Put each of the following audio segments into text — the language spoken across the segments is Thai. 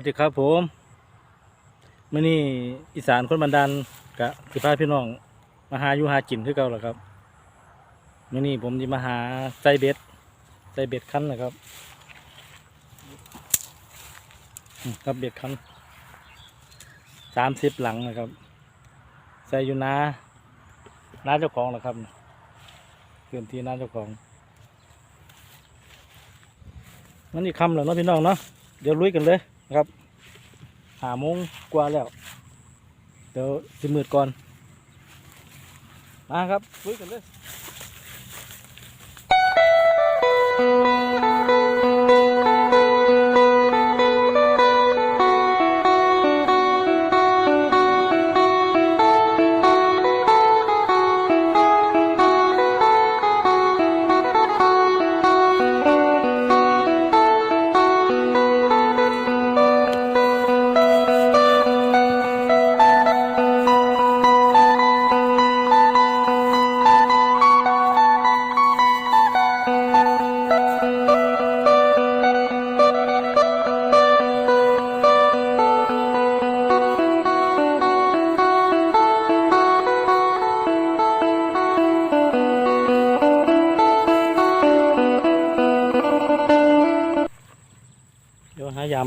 วัสดีครับผมมื่อนี้อีสานคนบันดาลกะสิพาพี่น้อง มาหาอยู่หากินคือเก่าหละครับมื่อนี้ผมจะมาหาไส้เบ็ดไส้เบ็ดคั้นนะครับครับเบ็ดคั้นสามสิบหลังนะครับใส่อยู่นาน้าเจ้าของแหละครับเกินที่น้าเจ้าของมันนี่คำแล้วเนาะพี่น้องเนาะเดี๋ยวลุยกันเลย นะครับหาโมงกว่าแล้ว เดี๋ยวสิมืดก่อน มาครับลุยกันเลย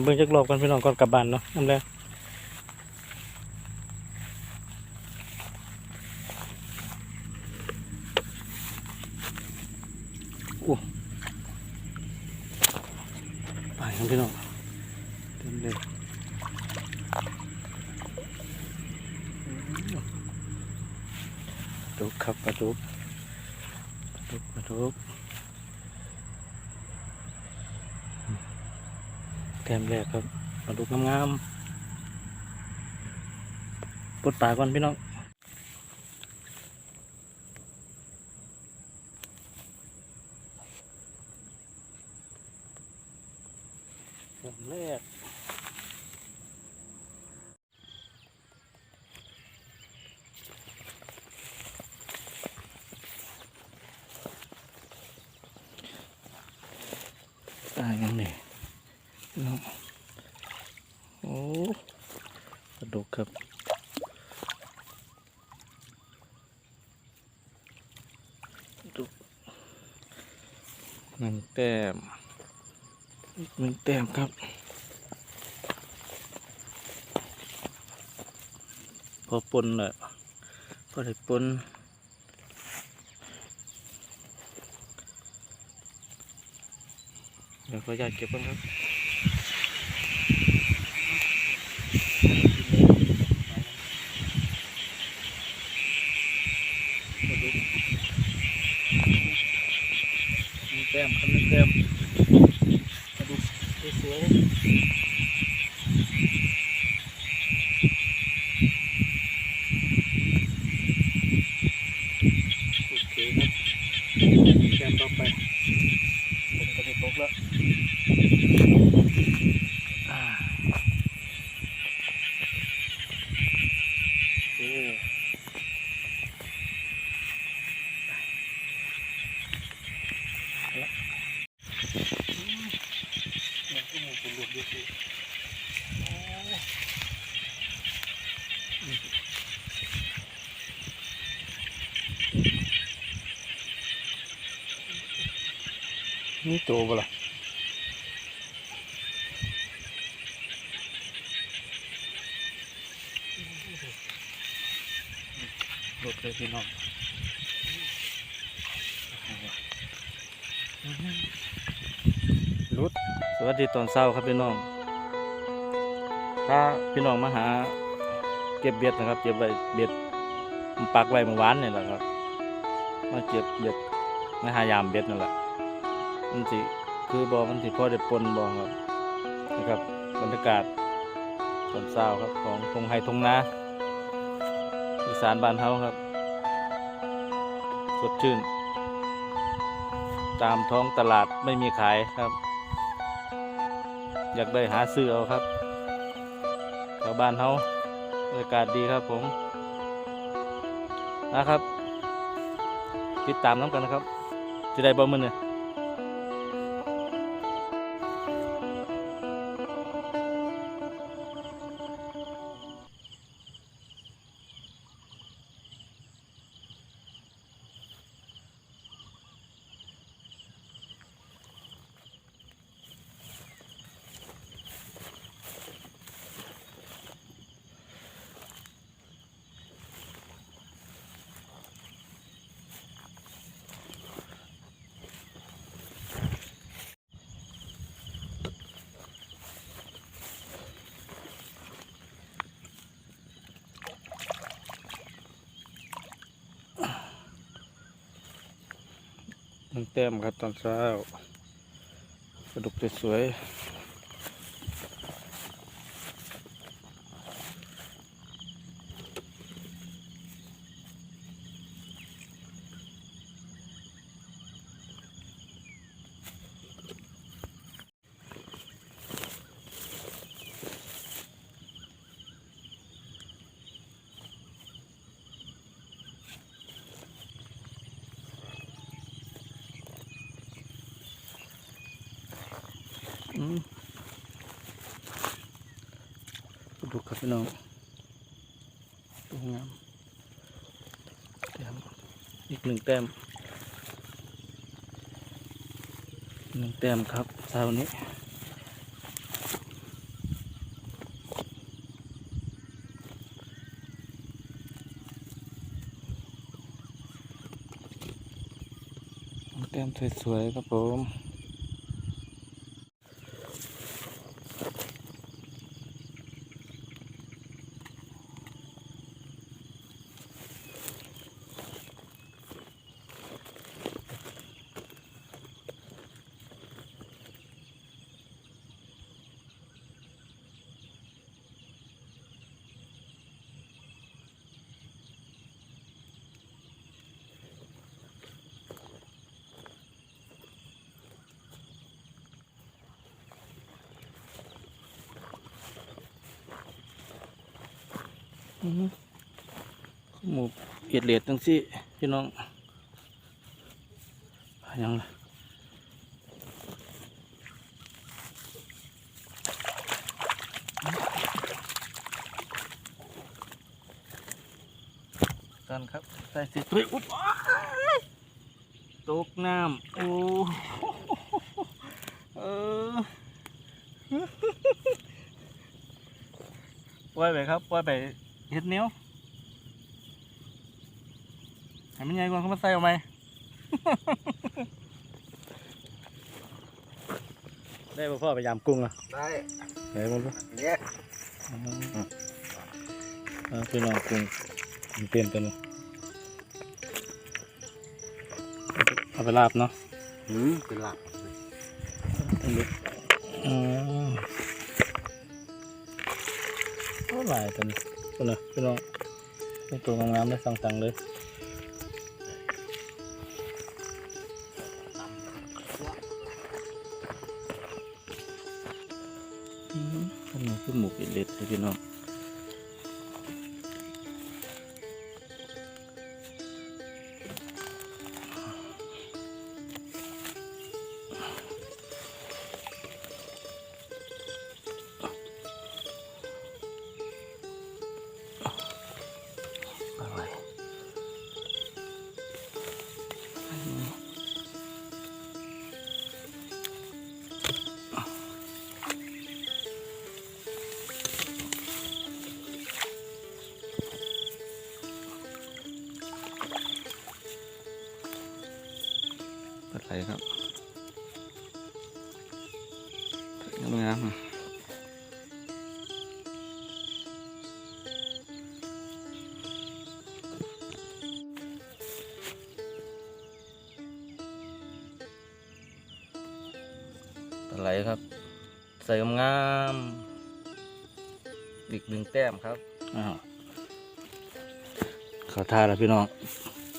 เบิ่งจักรอบกันพี่น้องก่อนกลับบ้านเนาะนั่นแหละอู้ไปครับพี่น้องเต็มเลยดุกครับปลาดุกปลาดุกปลาดุก แถมแรกครับปลาดุกงามๆปลดปลาก่อนพี่น้องแถมแรกตายยังนี่ เนาะโอ้ปลาดุก ครับปลาดุกหนึ่งแต้มอีกหนึ่งแต้มครับ พอปนแหละพอได้ปนเดี๋ยวขออนุญาตเก็บก่อนครับมีแต้มครับ มีแต้มมาดูสวยๆโอเคครับแต้มต่อไปผมก็ได้ตกแล้วอ่าโอ้เนี่ยก็มีคนหลุดด้วยสิโอ้อืม นี่โตปะล่ะหลุดเลยพี่น้องหลุดสวัสดีตอนเช้าครับพี่น้อง ถ้าพี่น้องมาหา เก็บเบ็ดนะครับ เก็บไว้เบ็ดผมปักไว้เมื่อวานนี่แหละครับ มาเก็บเบ็ดมาหายามเบ็ดนั่นแหละ มันสิคือบอมันสิพ่อได้ปนบอครับนะครับบรรยากาศตอนเช้าครับของทงไฮทงนาอีสานบ้านเฮาครับ สดชื่น ตามท้องตลาดไม่มีขายครับ อยากได้หาซื้อเอาครับแถวบ้านเฮาบรรยากาศดีครับผมนะครับ ติดตามน้ำกันนะครับจะได้บ่มือเนี่ย นึ่งแต้มครับตอนเช้าปลาดุกสวยๆ ดุกครับพี่น้องตัวงามแต้มอีกหนึ่งแต้มหนึ่งแต้มครับเช้านี้แต้มสวยๆครับผม หมูเอียดเลียดจังสิพี่น้องยังละกันครับใส่สิเฮ้ยอุ๊บตกน้ำโอ้เออปล่อยไปครับปล่อยไป เฮ็ดเนี้ยวให้มันใหญ่กว่าเขามาใส่เอาไหมได้ป่ะพ่อไปยามกุ้งอะได้ได้ป่ะพ่อเนี่ยอ่าพี่น้องกุ้งมันเปลี่ยนตัวนี้เอาไปลาบเนาะหืมเป็นหลักต้องดูอืมเท่าไหร่ตัวนี้ ตัวนี้พี่น้องเป็นตัวงามๆได้สั่งๆเลยอืมอันนี้คือหมูเป็ดเล็ดเลยพี่น้อง อะไรครับงามๆอะไรครับใส่งามอีกหนึ่งแต้มครับอ้าวขาท่าแล้วพี่น้อง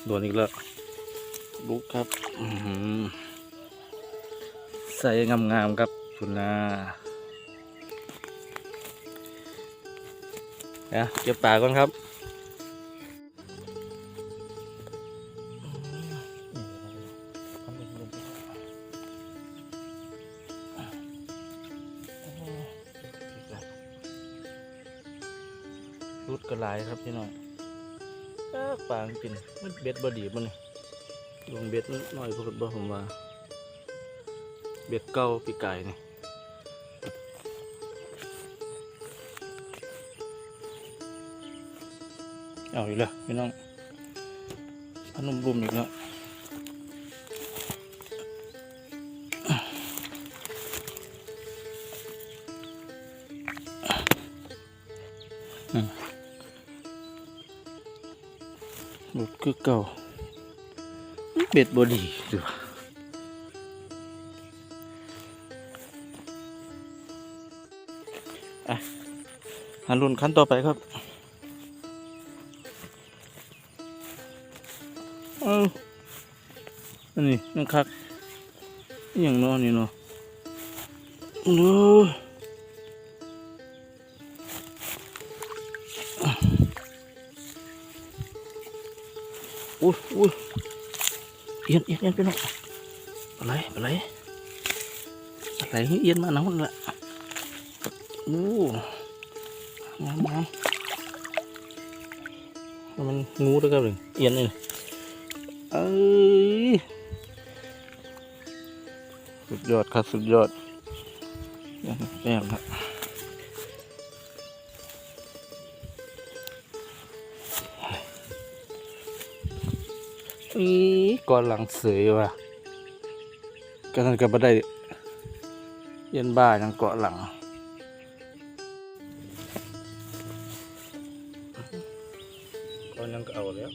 โดนอีกแล้ว ลุกครับอื้อหือใส่งามๆครับคุณนาเดี๋ยวเก็บปากก่อนครับรุดกระลายครับพี่น้องปากปางกินมันเบ็ดบดีมันลงเบ็ดน้อย พวกบ่ผมว่าเบ็ดเก่าปีไก่นี่เอาอีกแเบ็ดบอดีดูอะหันรุ่นขั้นต่อไปครับเอออันนี้มันคักอย่างนอนนี่เนาะดูาอุ้ยอุ้ย เอียนเอียนเอียนไปหน่อยอะไรอะไรอะไรเอียนมาหนังมันละโอ้งามงามมันงูด้วยครับเลยเอียนเลยเอ้ยสุดยอดครับสุดยอดแป้งครับ อีก่อนหลังเสยว่ะก็นั่นก็บ่ได้เย็นบ้ายังเกาะหลังก็ยังก็เอาแล้ว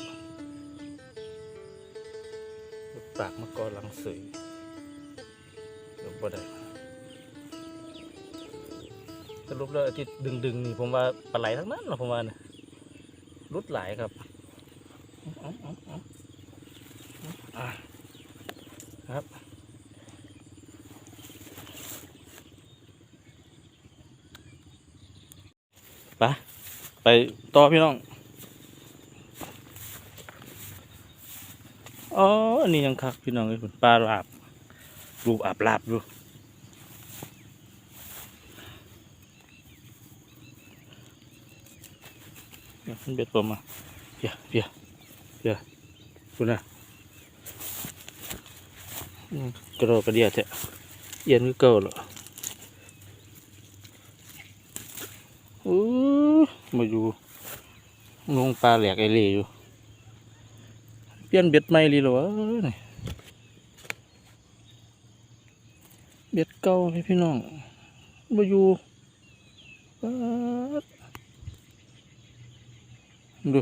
ปากมากอหลังเสยเดี๋ยวบ่ได้สรุปแล้วไอ้ที่ดึงดึงๆนี่ผมว่าปลาไหลทั้งนั้นนะผมว่านะรุดหลายครับเอาเอาเอาอะครับไปไป ต่อพี่น้องอ๋ออันนี้ยังคักพี่น้องไอ้คุณปลาลาบรูปอาบลาบดูเดี๋ยวมันเบ็ดผมมาเพียเพียเพียคุณนะกระโดดกระเดียดเถอะเย็นก็เก่าเหรอ อู้มาอยู่งงปลาแหลกไอเล่อยู่ เปลี่ยนเบ็ดใหม่ลีเหรอวะนี่เบ็ดเก่าให้พี่น้องมาอยู่ดู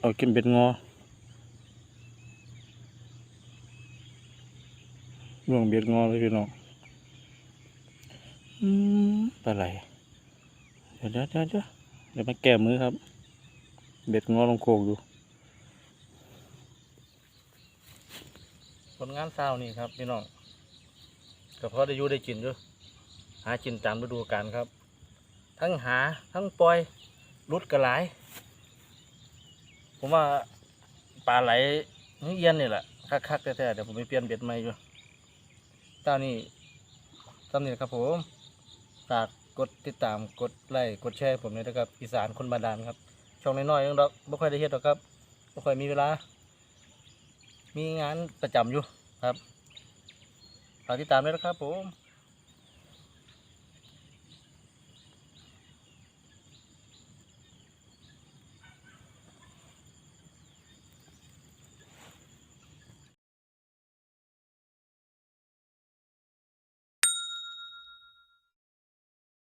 เอาเก็บเบ็ดงอล่วงเบ็ดงอเลยพี่น้องอืมปลาไหล เดี๋ยวเดี๋ยวเดี๋ยวเดี๋ยวมาแก้มือครับ เบ็ดงอลงโคกดู ผลงานเศร้านี่ครับพี่น้องก็พอได้อยู่ได้กินอยู่หากินตามฤดูกาลครับ ทั้งหาทั้งปล่อยรุดกระหลาย ผมว่าปลาไหลนี่เอียนนี่แหละคักๆแท้ๆเดี๋ยวผมไปเปลี่ยนเบ็ดใหม่อยู่ตอนนี้ตอนนี้ครับผมฝาก กดติดตามกดไลค์กดแชร์ผมเลยนะครับอีสานคนบาดาลครับ ช่องน้อยๆยังดอกไม่ค่อยได้เฮ็ดหรอกครับไม่ค่อยมีเวลา มีงานประจำอยู่ครับฝากติดตามด้วยนะครับผม